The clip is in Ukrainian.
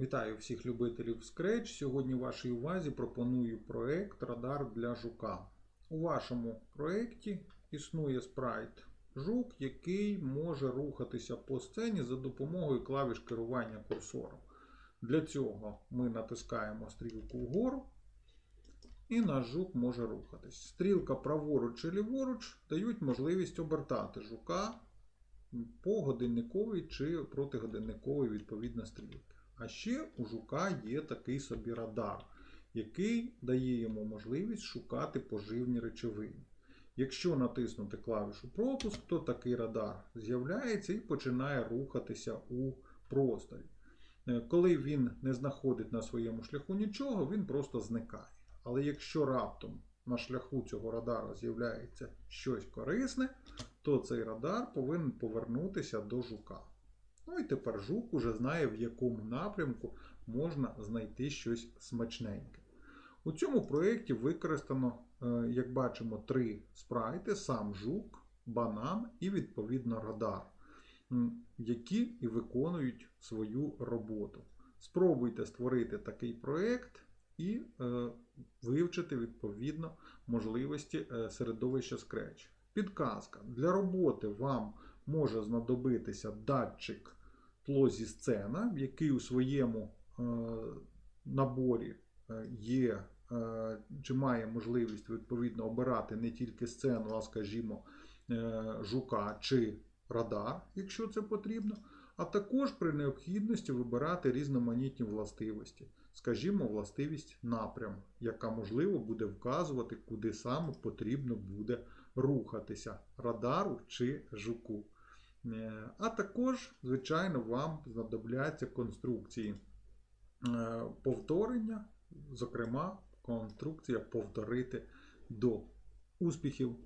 Вітаю всіх любителів Scratch. Сьогодні вашій увазі пропоную проект Радар для жука. У вашому проєкті існує спрайт жук, який може рухатися по сцені за допомогою клавіш керування курсором. Для цього ми натискаємо стрілку вгору, і наш жук може рухатись. Стрілка праворуч чи ліворуч дають можливість обертати жука по годинниковій чи протигодинниковій відповідно стрілки. А ще у жука є такий собі радар, який дає йому можливість шукати поживні речовини. Якщо натиснути клавішу пропуск, то такий радар з'являється і починає рухатися у просторі. Е, Коли він не знаходить на своєму шляху нічого, він просто зникає. Але якщо раптом на шляху цього радара з'являється щось корисне, то цей радар повинен повернутися до жука. Ну і тепер жук уже знає, в якому напрямку можна знайти щось смачненьке. У цьому проєкті використано, е, як бачимо, три спрайти: сам жук, банан і відповідно радар, які і виконують свою роботу. Спробуйте створити такий проєкт і е, вивчити відповідно можливості е, середовища Scratch. Підказка. Для роботи вам може знадобитися датчик тло зі сцена, який у своєму е, наборі е, є е, чи має можливість відповідно обирати не тільки сцену, а скажімо, жука чи радар, якщо це потрібно, а також при необхідності вибирати різноманітні властивості, скажімо, властивість напрям, яка можливо буде вказувати, куди саме потрібно буде рухатися радару чи жуку. Е, А також, звичайно, вам знадобляться конструкції. Е, повторення, зокрема, конструкція повторити до успіхів